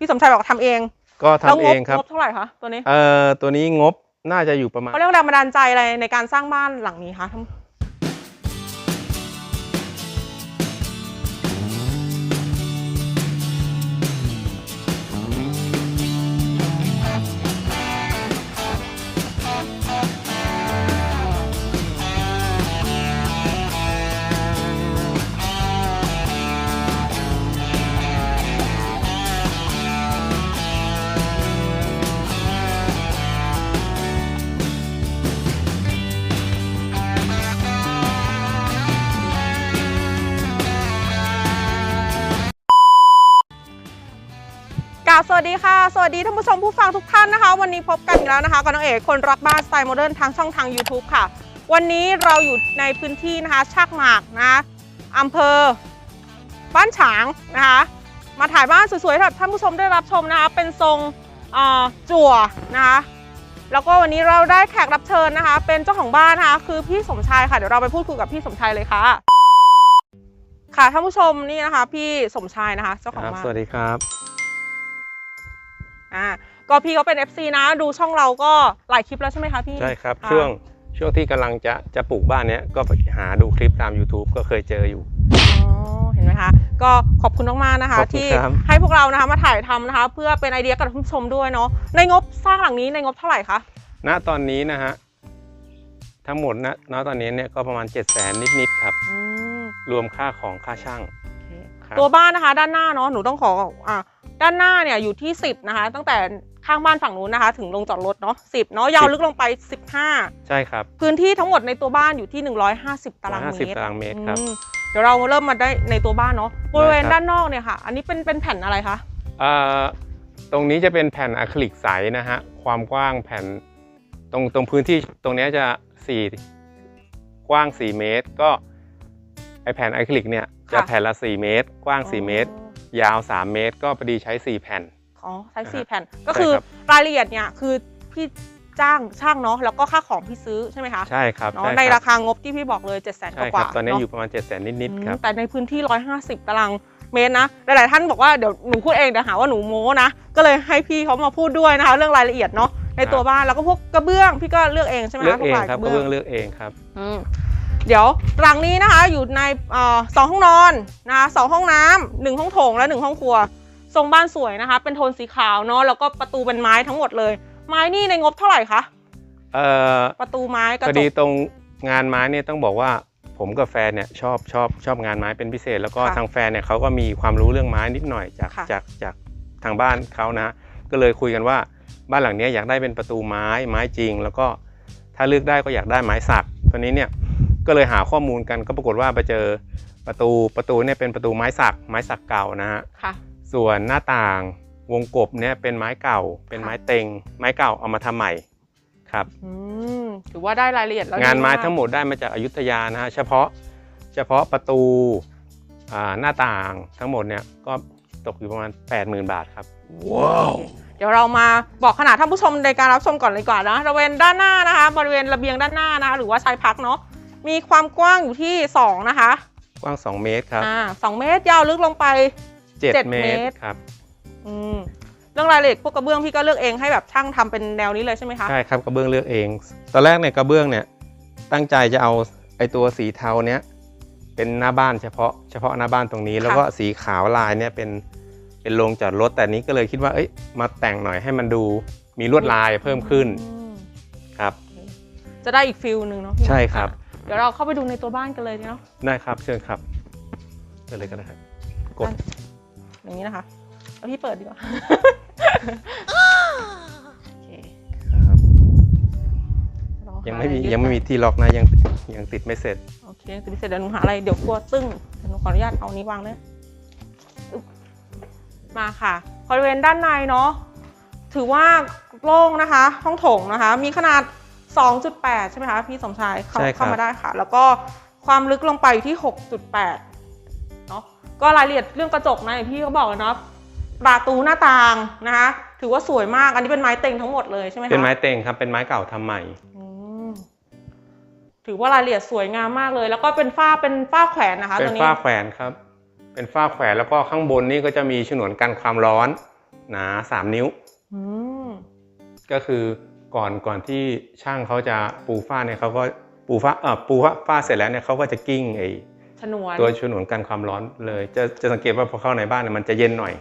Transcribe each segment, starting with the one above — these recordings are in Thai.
พี่สมชายบอกทำเองก็ทำแล้วเองครับงบเท่าไหร่คะตัวนี้เอ่อตัวนี้งบน่าจะอยู่ประมาณเขาเรียกแรงบันดาลใจอะไรในการสร้างบ้านหลังนี้คะ วัสดีค่ะ สวัสดีท่านผู้ชมผู้ฟังทุกท่านนะคะ วันนี้พบกันอีกแล้วนะคะกับน้องเอกคนรักบ้านสไตล์โมเดิร์นทางช่องทาง YouTube ค่ะ วันนี้เราอยู่ในพื้นที่นะคะชักหมากนะอำเภอ บ้านฉางนะคะ มาถ่ายบ้านสวยๆให้ท่านผู้ชมได้รับชมนะคะ เป็นทรงอ่อจั่วนะคะแล้วก็วันนี้เราได้แขกรับเชิญนะคะ เป็นเจ้าของบ้านนะคะ คือพี่สมชายค่ะเดี๋ยวเราไปพูดคุยกับพี่สมชายเลยค่ะ ค่ะท่านผู้ชมนี่นะคะ พี่สมชายนะคะ เจ้าของบ้านสวัสดีครับ อ่าก็พี่เขาเป็น FC นะ ดูช่องเราก็หลายคลิปแล้วใช่ไหมคะพี่ใช่ครับะช่วงช่วงที่กำลังจะจะปลูกบ้านเนี้ยก็ไปหาดูคลิปตาม YouTube ก็เคยเจออยู่อ๋อเห็นไหมคะ ก็ขอบคุณมากๆนะคะขอบคุณที่ครับให้พวกเรานะคะมาถ่ายทำนะคะ เพื่อเป็นไอเดียกับท่านผู้ชมด้วยเนาะในงบสร้างหลังนี้ในงบเท่าไหร่คะณตอนนี้นะฮะทั้งหมดณณตอนนี้เนี่ยก็ประมาณ7 0 0 0 0 0นิดๆครับอืมรวมค่าของค่าช่างโอเคครับตัวบ้านนะคะ ด้านหน้าเนาะหนูต้องขออ่า ด้านหน้าเนี่ยอยู่ที่ 10 นะคะ ตั้งแต่ข้างบ้านฝั่งนู้นนะคะ ถึงลงจอดรถเนาะ10 เนาะยาวลึกลงไป 15 ใช่ครับ พื้นที่ทั้งหมดในตัวบ้านอยู่ที่ 150 ตารางเมตร150ตารางเมตรครับอืมเดี๋ยวเราเริ่มมาได้ในตัวบ้านเนาะบริเวณได้ครับด้านนอกเนี่ยค่ะ อันนี้เป็นเป็นแผ่นอะไรคะเอ่อตรงนี้จะเป็นแผ่นอะคริลิกใสนะฮะความกว้างแผ่นตรงตรงพื้นที่ตรงเนี้ยจะ 4 กว้าง 4 เมตร ก็ไอแผ่นอะคริลิกเนี่ยจะค่ะแผ่นละ 4 เมตร กว้าง 4 เมตร ยาว 3 เมตร ก็พอดีใช้ 4 แผ่น อ๋อใช้สี่อ่าฮะแผ่น ก็คือใช่ครับ รายละเอียดเนี่ยคือพี่จ้างช่างเนาะแล้วก็ค่าของพี่ซื้อใช่ไหมคะใช่ครับเนาะช่ในคราบคางบที่พี่บอกเลย7 0 0 0 0ใช่0คกรับว่าตอนนี้เาะอยู่ประมาณ 7 0 0 0 0นิดๆครับ แต่ในพื้นที่ 150ตารางเมตรนะหลายๆท่านบอกว่าเดี๋ยวหนูพูดเองเดี๋ยวหาว่าหนูโม้นะก็เลยให้พี่เขามาพูดด้วยนะคะเรื่องรายละเอียดเนาะในตัวบ้านแล้วก็พวกกระเบื้องพี่ก็เลือกเองใช่ไหมเลือกคะพวเอกงลายครับกกระระเบื้เบื้อองงเลือกเองครับ อืม เดี๋ยวหลังนี้นะคะอยู่ในเอ่อสองห้องนอนนะคะสองห้องน้ำหนึ่งห้องโถงและหนึ่งห้องครัว ทรงบ้านสวยนะคะ เป็นโทนสีขาวเนาะแล้วก็ประตูเป็นไม้ทั้งหมดเลย ไม้นี่ในงบเท่าไหร่คะเอ่อประตูไม้กระพอจดีก ตรงงานไม้เนี่ยต้องบอกว่าผมกับแฟนเนี่ยชอบชอบชอบงานไม้เป็นพิเศษ แล้วก็ค่ะทางแฟนเนี่ยเขาก็มีความรู้เรื่องไม้นิดหน่อยจากค่ะ จากจากทางบ้านเขานะฮะก็เลยคุยกันว่าบ้านหลังเนี้ยอยากได้เป็นประตูไม้ไม้จริง แล้วก็ถ้าเลือกได้ก็อยากได้ไม้สักตอนนี้เนี่ย ก็เลยหาข้อมูลกันก็ปรากฏว่าไปเจอประตูประตูเนี่ยเป็นประตูไม้สักไม้สักเก่านะฮะค่ะ ส่วนหน้าต่างวงกบเนี่ยเป็นไม้เก่า เป็นไม้เต็ง ไม้เก่าเอามาทำใหม่ครับ อืมถือว่าได้รายละเอียดแล้วงานไม้ดีกทั้งหมดได้มาจากอยุธยานะฮะเฉพาะเฉพาะประตูอ่าหน้าต่างทั้งหมดเนี่ยก็ตกอยู่ประมาณ 80,000 บาทครับเดี๋ยวเรามาบอกขนาดท่านผู้ชมในการรับชมก่อนเลยดีกว่านะบริเวณด้านหน้านะคะ บริเวณระเบียงด้านหน้านะคะหรือว่าชายพักเนาะ มีความกว้างอยู่ที่ 2 นะคะ กว้าง 2 เมตรครับอ่าสองเมตรยาวลึกลงไป เจ็ด7 เมเมตตร รครับ อืมเรื่องรายละเอียดพวกกระเบื้องพี่ก็เลือกเองให้แบบช่างทำเป็นแนวนี้เลยใช่ไหมคะ ใช่ครับกระเบื้องเลือกเอง ตอนแรกเนี่ยกระเบื้องเนี่ยตั้งใจจะเอาไอตัวสีเทาเนี้ยเป็นหน้าบ้านเฉพาะเฉพาะหน้าบ้านตรงนี้ แล้วก็สีขาวลายเนี่ยเป็นเป็นโรงจอดรถแต่นี้ก็เลยคิดว่าเอ้ยมาแต่งหน่อยให้มันดูมีลวดลายเพิ่มขึ้นอืมครับ จะได้อีกฟิลหนึ่งเนาะพี่ใช่ครับเดี๋ยวเราเข้าไปดูในตัวบ้านกันเลยเนาะได้ครับเชิญครับเชิญเลยก็ได้ครับกดอย่างนี้นะคะแล้วพี่เปิดดีกว่าโอเคครับรอหายังไม่มีอะรยังไม่มีที่ล็อกนะยังยังติดไม่เสร็จโอเคติดเสร็จเดี๋ยวหนูหาอะไรเดี๋ยวกลัวตึ้งเดี๋ยวหนูขออนุญาตเอานี้วางเลยอึ๊บมาค่ะบริเวณด้านในเนาะถือว่าโล่งนะคะ ห้องโถงนะคะ มีขนาด 2.8 ใช่ไหมคะ พี่สมชายเข้าใช่ครับ เข้ามาได้ค่ะ แล้วก็ความลึกลงไปอยู่ที่ 6.8เนาะก็รายละเอียดเรื่องกระจกนะอย่างที่เขาบอกเลยเนาะประตูหน้าต่างนะคะถือว่าสวยมากอันนี้เป็นไม้เต็งทั้งหมดเลยใช่ไหมคะเป็นไม้เต็งครับ เป็นไม้เก่าทำใหม่ อืมถือว่ารายละเอียดสวยงามมากเลย แล้วก็เป็นฝ้าเป็นฝ้าแขวนนะคะเป็ตันวนี้ฝ้าแขวนครับ เป็นฝ้าแขวนแล้วก็ข้างบนนี่ก็จะมีฉนวนกันความร้อนหนา3นิ้ว อืมก็คือ ก่อนก่อนที่ช่างเขาจะปูฝ้าเนี่ยเขาก็ปูฝ้าเอ่อปูฝ้าฝ้าเสร็จแล้วเนี่ยเขาก็จะกิ้งไอฉนวนตัวฉนวนกันความร้อนเลย จะจะสังเกตว่าพอเข้าในบ้านเนี่ยมันจะเย็นหน่อย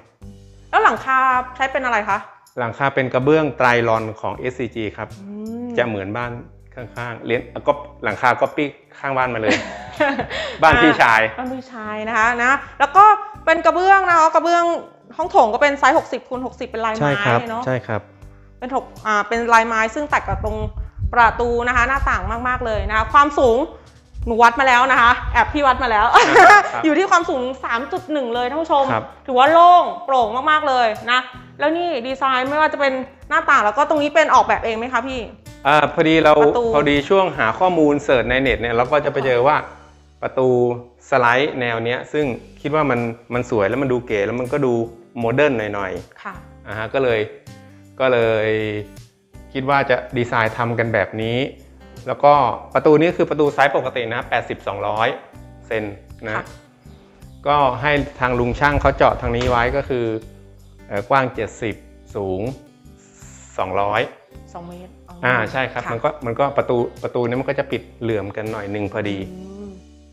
แล้วหลังคาใช้เป็นอะไรคะ หลังคาเป็นกระเบื้องไตรลอนของ SCG ครับอืมจะเหมือนบ้านข้างๆเลี้ยงก็หลังคาก็ปี้ข้างบ้านมาเลย บ้านพี่ชายบ้านพี่ชายนะคะนะแล้วก็เป็นกระเบื้องนะคะกระเบื้องห้องโถงก็เป็นไซส์60คูณ60 เป็นลายใช่ไม้ครับเนาะใช่ครับ เป็นถกอ่าเป็นลายไม้ซึ่งตัดกับตรงประตูนะคะ หน้าต่างมากๆเลยนะคะ ความสูงหนูวัดมาแล้วนะคะ แอบพี่วัดมาแล้วครับอยู่ที่ความสูง 3.1 เลยท่านผู้ชมครับถือว่าโล่งโปร่งมากๆเลยนะ แล้วนี่ดีไซน์ไม่ว่าจะเป็นหน้าต่างแล้วก็ตรงนี้เป็นออกแบบเองไหมคะพี่อ่าพอดีเราประตูพอดีช่วงหาข้อมูลเสิร์ชในเน็ตเนี่ยเราก็จะไปเจอว่าประตูสไลด์แนวเนี้ยซึ่งคิดว่ามันมันสวยแล้วมันดูเก๋แล้วมันก็ดูโมเดิร์นหน่อยค่ะๆอ่าฮะก็เลย ก็เลยคิดว่าจะดีไซน์ทำกันแบบนี้ แล้วก็ประตูนี้คือประตูไซส์ปกตินะ 80 200 เซนนะค่ะก็ให้ทางลุงช่างเขาเจาะทางนี้ไว้ก็คือเอ่อกว้าง 70 สูง 200 2 เมตรอ่าใช่ครับะมันก็มันก็ประตูประตูนี้มันก็จะปิดเหลื่อมกันหน่อยหนึ่งพอดีอืม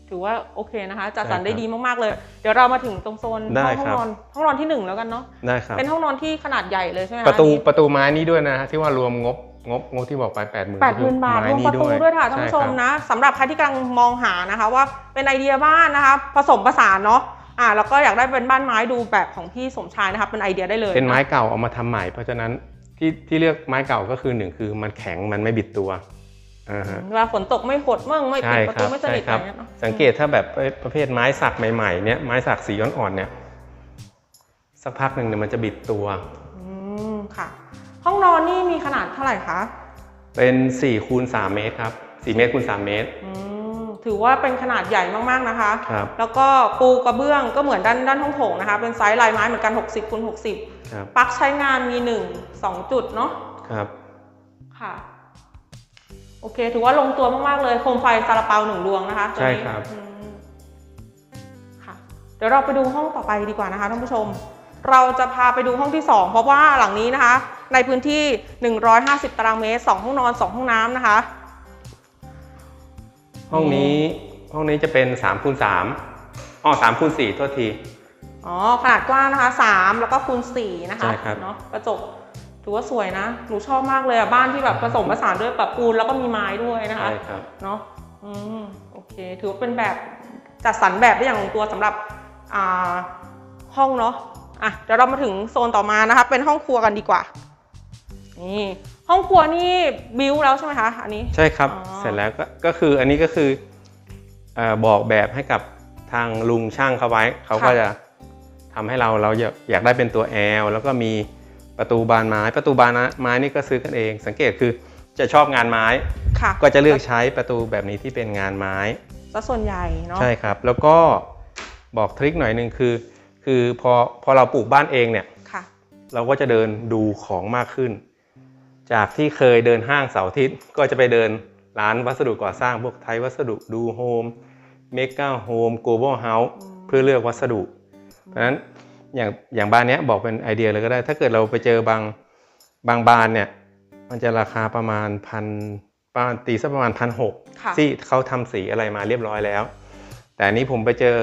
ถือว่าโอเคนะคะจัดสรรใช่ครับได้ดีมากๆเลย เดี๋ยวเรามาถึงตรงโซนได้ห้องครับนอนห้องนอนที่หนึ่งแล้วกันเนาะได้ครับเป็นห้องนอนที่ขนาดใหญ่เลยใช่ไหมคประตูอันนี้ประตูไม้นี้ด้วยนะฮะที่ว่ารวมงบงบงบที่บอกไป8 0 0 0 0แปดหมื่นบาทรวมประตูด้วยค่ะท่านผู้ชมนะสำหรับใครที่กำลังมองหานะคะ ว่าเป็นไอเดียบ้านนะคะ ผสมผสานเนาะอ่าแล้วก็อยากได้เป็นบ้านไม้ดูแบบของพี่สมชายนะคะเป็นไอเดียได้เลย เป็นไม้เก่าเอามาทำใหม่เพราะฉะนั้นที่ที่เลือกไม้เก่าก็คือหนึ่งคือมันแข็งมันไม่บิดตัวอ่าฮะ เวลาฝนตกไม่หดมั่งไม่ปิใช่ดประคตูรับไม่สใช่นิทคอะรัไรบเงี้ยเนาะสังเกตถ้าแบบประเภทไม้สักใหม่ๆเนี่ยไม้สักสีอ่อนๆเนี่ยสักพักหนึ่งเนี่ยมันจะบิดตัวอืมค่ะ ห้องนอนนี่มีขนาดเท่าไหร่คะเป็น4คูณ3เมตรครับ4เมตรคูณ3เมตรอืมถือว่าเป็นขนาดใหญ่มากๆนะคะครับแล้วก็ปูกระเบื้องก็เหมือนด้านด้านห้องโถงนะคะ เป็นไซส์ลายไม้เหมือนกัน 60คูณ60ครับปลั๊กใช้งานมี 1 2 จุดเนาะครับค่ะโอเค ถือว่าลงตัวมากๆเลยโคมไฟซาลาเปาหนึ่งดวงนะคะตัวใช่นี้ครับอืมค่ะ เดี๋ยวเราไปดูห้องต่อไปดีกว่านะคะท่านผู้ชม เราจะพาไปดูห้องที่ 2 เพราะว่าหลังนี้นะคะ ในพื้นที่ 150 ตารางเมตร 2 ห้องนอน 2 ห้องน้ำนะคะ ห้องนี้ห้องนี้จะเป็น3คูณ3อ๋อ3คูณ4โทษทีอ๋อขนาดกว้างนะคะ 3 แล้วก็คูณ4นะคะใช่ครับเนาะกระจก ถือว่าสวยนะ หนูชอบมากเลยอะบ้านที่แบบผสมผสานด้วยแบบปูนแล้วก็มีไม้ด้วยนะคะใช่ครับเนาะอืมโอเค ถือว่าเป็นแบบจัดสรรแบบได้อย่างลงตัวสำหรับอ่าห้องเนาะอะเดี๋ยวเรามาถึงโซนต่อมานะคะ เป็นห้องครัวกันดีกว่า นี่ห้องครัวนี่บิวแล้วใช่ไหมคะอันนี้ใช่ครับอ๋อเสร็จแล้วก็ก็คืออันนี้ก็คือเออบอกแบบให้กับทางลุงช่างเขาไว้ เขาก็จะทำให้เราเราอยากอยากได้เป็นตัวแอลแล้วก็มี ประตูบานไม้ประตูบานไม้นี่ก็ซื้อกันเอง สังเกตคือจะชอบงานไม้ ค่ะก็จะเลือกใช้ประตูแบบนี้ที่เป็นงานไม้ซะส่วนใหญ่เนาะใช่ครับ แล้วก็บอกทริคหน่อยหนึ่งคือ คือพอพอเราปลูกบ้านเองเนี่ยค่ะ เราก็จะเดินดูของมากขึ้น จากที่เคยเดินห้างเสาร์อาทิตย์ก็จะไปเดินร้านวัสดุก่อสร้างพวกไทยวัสดุดูโฮมเมกาโฮมโกลบอลเฮาส์อืมเพื่อเลือกวัสดุเพราะฉะนั้น อย่างอย่างบ้านเนี้ยบอกเป็นไอเดียเลยก็ได้ ถ้าเกิดเราไปเจอบางบางบานเนี่ย มันจะราคาประมาณพันประมาณตีสักประมาณพันหกค่ะที่เขาทำสีอะไรมาเรียบร้อยแล้ว แต่อันนี้ผมไปเจอ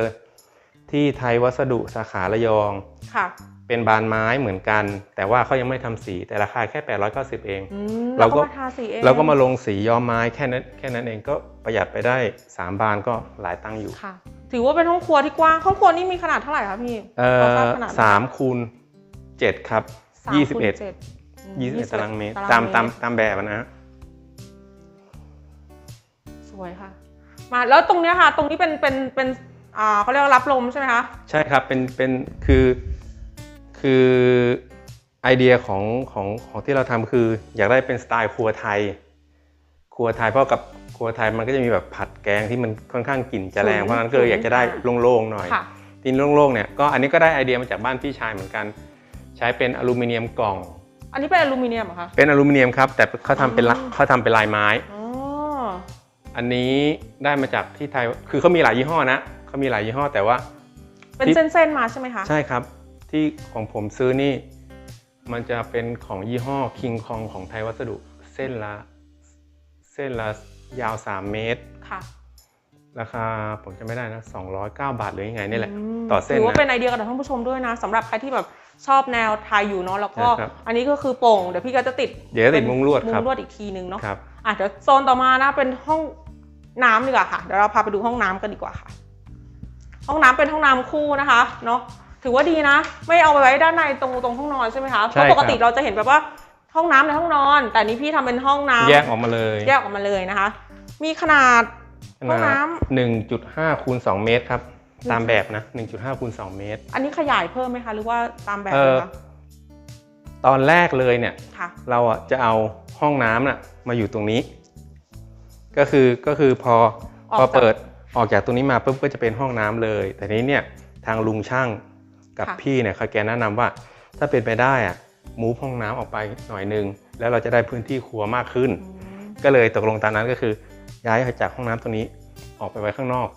ที่ไทยวัสดุสาขาระยองค่ะเป็นบานไม้เหมือนกัน แต่ว่าเขายังไม่ทำสีแต่ราคาแค่ 890 เองอืมเราก็มาทาสีเองเราก็มาลงสีย้อมไม้แค่นั้นแค่นั้นเองก็ประหยัดไปได้ 3 บานก็หลายตังค์อยู่ค่ะ ถือว่าเป็นห้องครัวที่กว้าง ห้องครัวนี่มีขนาดเท่าไหร่คะพี่เอ่พออทราบขนาดไหสามคูณเจ็ดครับสามยี่คูสิบณเอ็ดจ็ดอืมยี่สิบเอ็ดตารางเมตรตารตามเตตามตามแบบอะนะฮะสวยค่ะ มาแล้วตรงเนี้ยค่ะ ตรงนี้เป็นเป็นเป็นอ่าเขาเรียกว่ารับลมใช่ไหมคะ ใช่ครับเป็นเป็นคือคือไอเดียของของของที่เราทำคือ อยากได้เป็นสไตล์ครัวไทย ครัวไทยเพราะกับ ครัวไทยมันก็จะมีแบบผัดแกงที่มันค่อนข้างกลิ่นจะแรงฉุนเพราะฉะนั้นก็เลยอยากจะได้ฉุนโล่งๆหน่อยค่ะดินโล่งๆเนี่ยก็อันนี้ก็ได้ไอเดียมาจากบ้านพี่ชายเหมือนกัน ใช้เป็นอลูมิเนียมกล่อง อันนี้เป็นอลูมิเนียมเหรอคะเป็นอลูมิเนียมครับ แต่เขาทำเป็นละอ๋อเขาทำเป็นลายไม้อ๋ออันนี้ได้มาจากที่ไทยคือเขามีหลายยี่ห้อนะเขามีหลายยี่ห้อแต่ว่า เป็นที่เส้นๆมาใช่ไหมคะ ใช่ครับ ที่ของผมซื้อนี่ มันจะเป็นของยี่ห้อคิงคองของไทยวัสดุ เส้นละ เส้นละ ยาว 3 เมตร ค่ะราคาผมจะไม่ได้นะ209 บาทหรือยังไงนี่แหละมต่อเส้นถือว่านะเป็นไอเดียกับท่านผู้ชมด้วยนะสำหรับใครที่แบบชอบแนวไทยอยู่เนาะแล้วก็ใช่ครับอันนี้ก็คือโป่งเดี๋ยวพี่ก็จะติดเดี๋ยวติดมุ้งลวดมุ้ครับงลวดอีกทีนึงเนาะครับอะเดี๋ยวโซนต่อมานะเป็นห้องน้ำดีกว่าค่ะเดี๋ยวเราพาไปดูห้องน้ำกันดีกว่าค่ะ ห้องน้ำเป็นห้องน้ำคู่นะคะเนาะถือว่าดีนะ ไม่เอาไปไว้ด้านในตรงตรงห้องนอนใช่ไหมคะเพใช่ราะปกติครับเราจะเห็นแบบว่าห้องน้ำในห้องนอน แต่นี้พี่ทำเป็นห้องน้ำแยกออกมาเลย แยกออกมาเลยนะคะ มีขนาดห้องน้ำหนึ่งจุดห้าคูณสองเมตรครับ ตามแบบนะหนึ่งจุดห้าคูณสองเมตรอันนี้ขยายเพิ่มไหมคะ หรือว่าตามแบบเอเลอยคะตอนแรกเลยเนี่ย ค่ะ เราอะจะเอาห้องน้ำน่ะมาอยู่ตรงนี้ ก็คือก็คือพอออกพอจากเปิดออกจากตรงนี้มาปุ๊บก็จะเป็นห้องน้ำเลย แต่นี้เนี่ยทางลุงช่างกับค่ะ พี่เนี่ยเขาแกแนะนำว่า ถ้าเป็นไปได้อะมูฟห้องน้ำออกไปหน่อยนึง แล้วเราจะได้พื้นที่ครัวมากขึ้น อืมก็เลยตกลงตามนั้นก็คือ ย้ายจากห้องน้ำตรงนี้ออกไปไว้ข้างนอก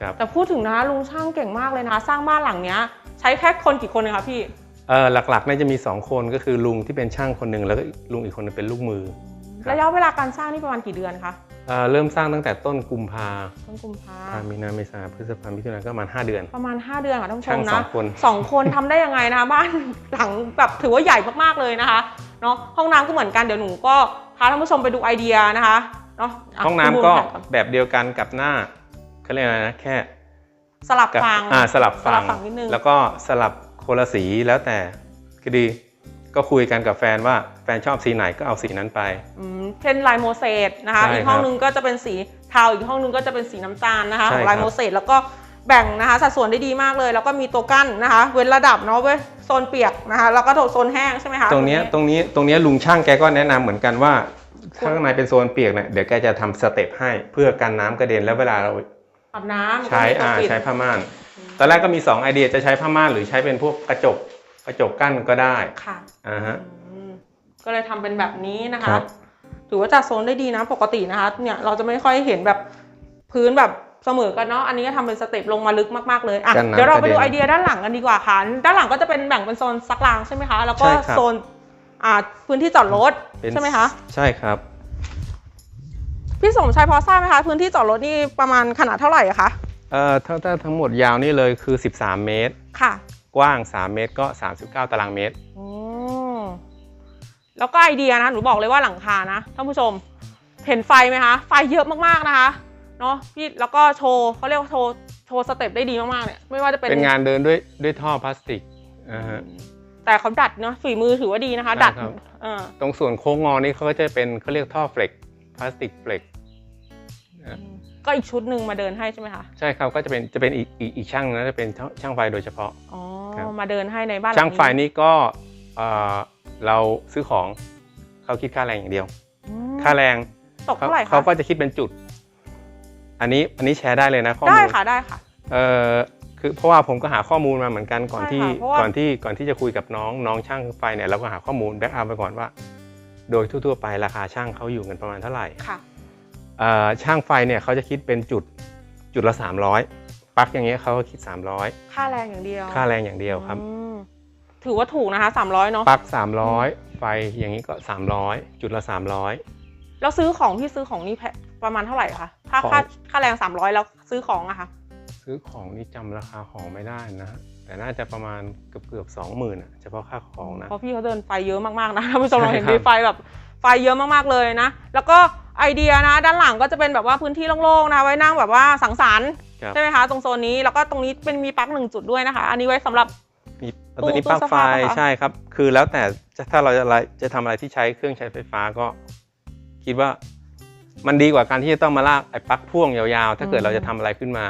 ครับแต่พูดถึงนะลุงช่างเก่งมากเลยนะคะสร้างบ้านหลังเนี้ย ใช้แค่คนกี่คนเองคะพี่เออหลักๆเนี่ยจะมี 2 คนก็คือลุงที่เป็นช่างคนหนึ่งแล้วก็ลุงอีกคนหนึงเป็นลูกมือครับระยะเวลาการสร้างนี่ประมาณกี่เดือนคะเอ่อเริ่มสร้างตั้งแต่ต้นกุมภาต้นกุมภาพามีนาเมษาพฤษภามิถุนาก็ประมาณ 5 เดือน ประมาณ 5 เดือนค่ะท่านผู้ชช่างมสอนะงคนสองคนทำได้ยังไงนะคะบ้านหลังแบบถือว่าใหญ่มากๆเลยนะคะเนาะห้องน้ำก็เหมือนกันเดี๋ยวหนูก็พาท่านผู้ชมไปดูไอเดียนะคะ เนาะะห้องน้ำคุณก็บูมถ่ายอนแบบเดียวกันกับหน้าเขาเรียกอะไรนะแค่สลับกับฟัง อ่าสลับสฝั่ลังบฝั่งนิดนึง แล้วก็สลับโคนละสีแล้วแต่ก็ดีก็คุยกันกับแฟนว่าแฟนชอบสีไหนก็เอาสีนั้นไป อืมเช่นลายโมเสสนะคะ ใช่อีกห้องครับนึงก็จะเป็นสีเทาอีกห้องนึงก็จะเป็นสีน้ำตาลนะคะใช่ของลายครับ โมเสสแล้วก็แบ่งนะคะสัดส่วนได้ดีมากเลย แล้วก็มีตัวกั้นนะคะ เว้นระดับเนาะเว้ยโซนเปียกนะคะ แล้วก็โซนแห้งใช่ไหมคะตรงเนี้ยตรงนี้ตรงเนี้ยลุงช่างแกก็แนะนำเหมือนกันว่า ข้างในเป็นโซนเปียกเนี่ยเดี๋ยวแกจะทำสเต็ปให้เพื่อกันน้ำกระเด็นแล้วเวลาเราอาบน้ำใช้ก็อ่ามีตัวปิดใช้ผ้าม่าน ตอนแรกก็มี 2 ไอเดียจะใช้ผ้าม่านหรือใช้เป็นพวกกระจกกระจกกั้นก็ได้ค่ะอ่าฮะ อืมก็เลยทำเป็นแบบนี้นะคะครับ ถือว่าจัดโซนได้ดีนะปกตินะคะเนี่ยเราจะไม่ค่อยเห็นแบบพื้นแบบเสมอกันเนาะอันนี้ก็ทำเป็นสเต็ปลงมาลึกมากๆเลยอะกันน้ำเดี๋ยวเราไปดูกระเด็นไอเดียด้านหลังกันดีกว่าค่ะด้านหลังก็จะเป็นแบ่งเป็นโซนซักล้างใช่ไหมคะแล้วก็ใช่ครับ โซน อ่าพื้นที่จอดรถเป็นใช่ไหมคะ ใช่ครับ พี่สมชายพอทราบไหมคะ พื้นที่จอดรถนี่ประมาณขนาดเท่าไหร่อะคะ เอ่อถ้าถ้าทั้งหมดยาวนี่เลยคือ 13 เมตร ค่ะ กว้าง 3 เมตรก็ 39 ตารางเมตร อืมแล้วก็ไอเดียนะ หนูบอกเลยว่าหลังคานะท่านผู้ชม เห็นไฟไหมคะ ไฟเยอะมากๆนะคะ เนาะพี่แล้วก็โชว์เขาเรียกว่าโชว์ โชว์สเต็ปได้ดีมากๆเนี่ย ไม่ว่าจะเป็นเป็นงานเดินด้วยด้วยท่อพลาสติกอ่าฮะ แต่เขาดัดเนาะฝีมือถือว่าดีนะคะใช่ดัดครับเออตรงส่วนโค้งงอนี่เขาก็จะเป็นเขาเรียกท่อเฟล็กพลาสติกเฟล็กก็อีกชุดหนึ่งมาเดินให้ใช่ไหมคะใช่ครับก็จะเป็นจะเป็นอีกอีกอีกช่างนะจะเป็นช่างช่างไฟโดยเฉพาะอ๋อครับมาเดินให้ในบ้านหลัช่างไฟนี่ก็เอ่อเราซื้อของเขาคิดค่าแรงอย่างเดียวอืมค่าแรงตกเท่าไหร่คะเขาก็จะคิดเป็นจุด อันนี้อันนี้แชร์ได้เลยนะข้อมูได้ลค่ะได้ค่ะเอ่อ คือเพราะว่าผมก็หาข้อมูลมาเหมือนกันก่อนใช่ที่ค่ะเพราะว่า ก่อนที่ก่อนที่จะคุยกับน้องน้องช่างไฟเนี่ยเราก็หาข้อมูลแบ็กอัพไปก่อนว่า โดยทั่วๆไปราคาช่างเขาอยู่กันประมาณเท่าไหร่ค่ะ เอ่อช่างไฟเนี่ยเขาจะคิดเป็นจุดจุดละ 300ปลั๊กอย่างเงี้ยเขาก็คิด300ค่าแรงอย่างเดียวค่าแรงอย่างเดียวครับอืมถือว่าถูกนะคะสามร้อยเนาะปลั๊ก300 ไฟอย่างนี้ก็ 300 จุดละ 300แล้วซื้อของพี่ซื้อของนี่แพประมาณเท่าไหร่คะถ้าของ ค่าค่าแรงสามร้อยแล้วซื้อของอะค่ะ ซื้อของนี่จำราคาของไม่ได้นะ แต่น่าจะประมาณเกือบเกือบสองหมื่นเฉพาะค่าของนะ เพราะพี่เขาเดินไฟเยอะมากๆนะท่านผู้ชมใช่เราเห็นครับมีไฟแบบไฟเยอะมากๆเลยนะ แล้วก็ไอเดียนะ ด้านหลังก็จะเป็นแบบว่าพื้นที่โล่งๆนะไว้นั่งแบบว่าสังสรรค์ครับใช่ไหมคะตรงโซนนี้แล้วก็ตรงนี้เป็นมีปลั๊กหนึ่งจุดด้วยนะคะ อันนี้ไว้สำหรับมีตู้ตัวนี้ตู้ปลั๊กเสื้อไฟผ้าปะคะใช่ครับ คือแล้วแต่จะถ้าเราจะอะไรจะทำอะไรที่ใช้เครื่องใช้ไฟฟ้าก็ คิดว่ามันดีกว่าการที่จะต้องมาลากไอ้ปลั๊กพ่วงยาวๆ ถ้าเกิดเราจะทำอะไรขึ้นมา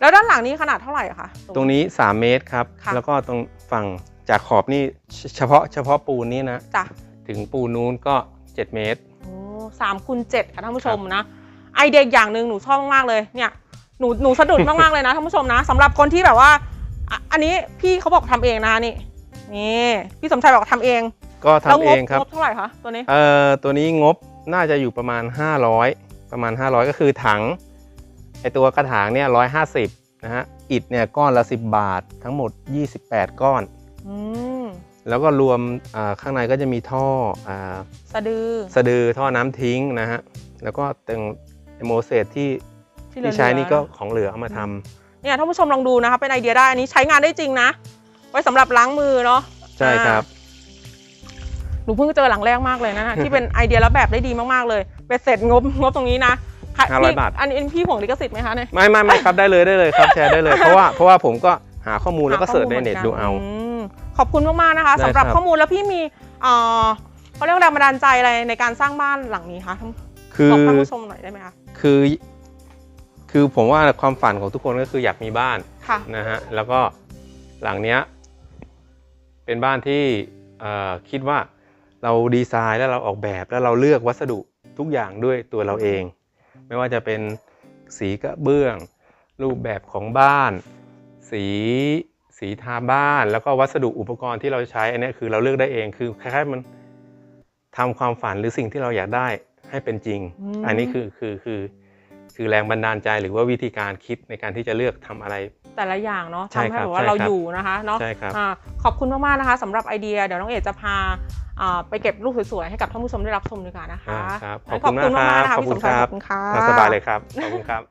แล้วด้านหลังนี้ขนาดเท่าไหร่อะคะ ตรงนี้ 3 เมตรครับ ค่ะ แล้วก็ตรงฝั่งจากขอบนี่เฉเฉพาะเฉพาะปูนนี่นะ จ้ะถึงปูนนู้นก็ 7 เมตร โอ้สามคูณเจ็ดค่ะท่านผู้ชมนะ ไอเดียอย่างหนึ่งหนูชอบมากๆเลยเนี่ยหนูหนูสะดุดมากๆเลยนะท่านผู้ชมนะสำหรับคนที่แบบว่าอะอันนี้พี่เขาบอกทำเองนะนี่นี่พี่สมชายบอกทำเองก็ทำแล้วงเอบงครับงบเท่าไหร่คะตัวนี้เอ่อตัวนี้งบน่าจะอยู่ประมาณ 500 ประมาณ 500 ก็คือถัง ไอตัวกระถางเนี่ย150นะฮะอิฐเนี่ยก้อนละ10บาททั้งหมด28ก้อนอืมแล้วก็รวมอ่าข้างในก็จะมีท่ออ่าสะดือสะดือท่อน้ำทิ้งนะฮะแล้วก็ตึงโมเสสที่ที่เหลือที่ใช้นี่ก็ๆของเหลือเอามาทำ เนี่ยท่านผู้ชมลองดูนะคะเป็นไอเดียได้อันนี้ใช้งานได้จริงนะ ไว้สำหรับล้างมือเนาะ ใช่ครับ หนูเพิ่งเจอหลังแรกมากเลยนะ ที่เป็นไอเดียแล้วแบบได้ดีมากๆเลยเบ็ดเสร็จงบงบตรงนี้นะ ค่ะห้าร้อยพี่บาท อันนี้พี่ห่วงลิขสิทธิ์ไหมคะเนี่ยไม่ไม่ไม่ครับได้เลยได้เลยครับแชร์ได้เลยเพราะว่าเพราะว่าผมก็หาข้อมูลแล้วก็เสิร์ชในเน็ตดูเอา มขอบคุณมากๆนะคะได้สำหรับครับ ข้อมูลแล้วพี่มีเอ่อเขาเรียกว่าแรงบันดาลใจอะไรในการสร้างบ้านหลังนี้คะคือบอกท่านผู้ชมหน่อยได้ไหมคะคือ คือผมว่าความฝันของทุกคนก็คืออยากมีบ้าน ค่ะ นะฮะแล้วก็หลังเนี้ยเป็นบ้านที่เอ่อคิดว่าเราดีไซน์แล้วเราออกแบบแล้วเราเลือกวัสดุทุกอย่างด้วยตัวเราเอง ไม่ว่าจะเป็นสีกระเบื้อง รูปแบบของบ้าน สีสีทาบ้าน แล้วก็วัสดุอุปกรณ์ที่เราใช้อันเนี้ยคือเราเลือกได้เองคือคล้ายๆมันทำความฝันหรือสิ่งที่เราอยากได้ให้เป็นจริงอืมอันนี้คือคือคือคือแรงบันดาลใจหรือว่าวิธีการคิดในการที่จะเลือกทำอะไร แต่ละอย่างเนาะใช่ทำให้ครับแบบว่าใช่เราครับอยู่นะคะเนาะใช่ครับอ่าขอบคุณมากๆนะคะสำหรับไอเดียเดี๋ยวน้องเอกจะพาอ่า ไปเก็บรูปสวยๆให้กับท่านผู้ชมได้รับชมดีกว่านะคะอ่าครับงั้นขอบคุณมากๆนะคะครับพี่สมชายขขออบบคุคุณณครัค่ะบสบายเลยครับ ขอบคุณครับ